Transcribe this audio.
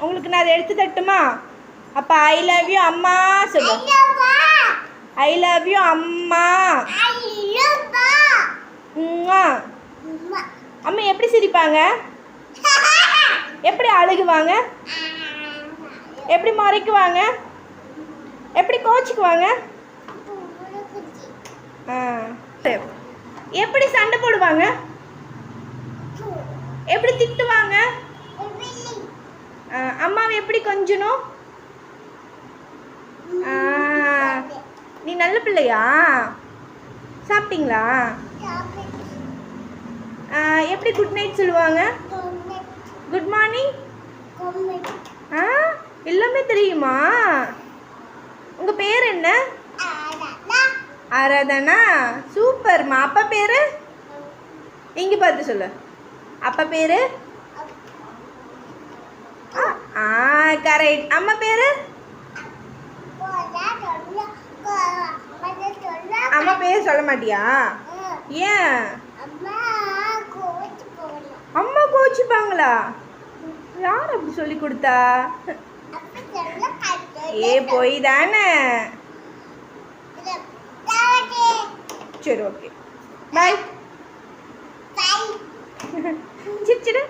உங்களுக்கு நான் அதை எடுத்து தட்டுமா? அப்போ ஐ லவ் யூ அம்மா சொல்லு. ஐ லவ் யூ அம்மா. அம்மா எப்படி சிரிப்பாங்க? எப்படி அழுகுவாங்க? எப்படி மறைக்குவாங்க? எப்படி கோச்சிக்குவாங்க? ஆ. எப்படி சண்டை போடுவாங்க? எப்படி திட்டுவாங்க? அம்மாவை எப்படி கொஞ்சணும்? நீ நல்ல பிள்ளையா? சாப்பிட்டீங்களா? எப்படி குட் நைட் சொல்லுவாங்க? குட் மார்னிங் ஆ எல்லாமே தெரியுமா? உங்கள் பேர் என்ன? ஆராதனா. சூப்பர்மா. அப்பா பேர்? இங்கே பார்த்து சொல்லு. அப்பா பேர் ஆ, ஆ கரெக்ட் அம்மா பேரு? அம்மா பேர் சொல்ல மாட்டியா? ஏன்? அம்மா கோச்சிப்பாங்களா யார் அப்படி சொல்லி கொடுத்தா? ஏ போய் தானே. சரி ஓகே பாய் சிரிச்சிடு.